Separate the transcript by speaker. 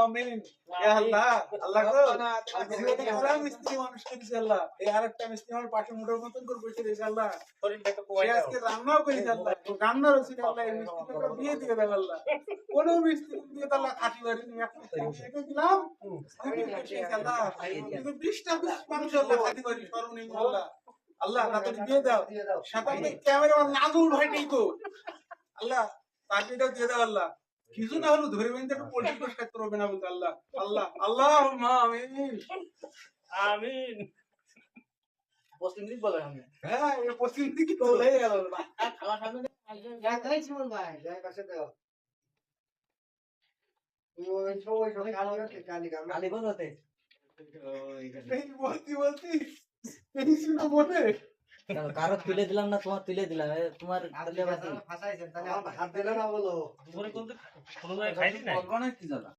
Speaker 1: আমিন ইয়া আল্লাহ আল্লাহ গো জীবনে মিস্ত্রি মানুষ করেছে আল্লাহ এই আরেকটা মিস্ত্রি আমার পাশে মুঠোর মতন করে বসে রয়েছে আল্লাহ সে আজকে রান্নাও করেছে আল্লাহ রান্নার রসিদ আল্লাহ এই মিস্ত্রিকে বিয়ে দিয়ে দেবে আল্লাহ কোনো মিস্ত্রি দিয়ে তো আল্লাহ খাটি বাড়িনি একটা দিলাম আমি আল্লাহ কিন্তু বিশটা বিশ মানুষ আল্লাহ খাটি বাড়ি সর্বনিম্ন আল্লাহ আল্লাহ তাড়াতাড়ি দিয়ে দাও সাথে ক্যামেরাম্যান নাজুল ভাইটাই তো আল্লাহ দিয়ে দাও আল্লাহ কিছু না হলো ধরে বেঁধে একটু পোল্ট্রি কোষ কাটতে পারবে না বলতে আল্লাহ। আল্লাহ আল্লাহ আমিন।
Speaker 2: আমিন।
Speaker 3: মুসলিম দিক বলে আমি।
Speaker 1: হ্যাঁ পশ্চিম দিকে তো হয়ে গেল।
Speaker 3: আমার সামনে যা জীবন ভাই যা কাছে দাও। ওই সবাই সবাই কালো রাখে কালি গাম কালি কোন হতে
Speaker 1: বলতি বলতি এই শুনে মনে
Speaker 4: কারও তুলে দিলাম না তোমার তুলে দিলাম তোমার
Speaker 3: হাত দিলে না বলো।
Speaker 2: কোন কোনো না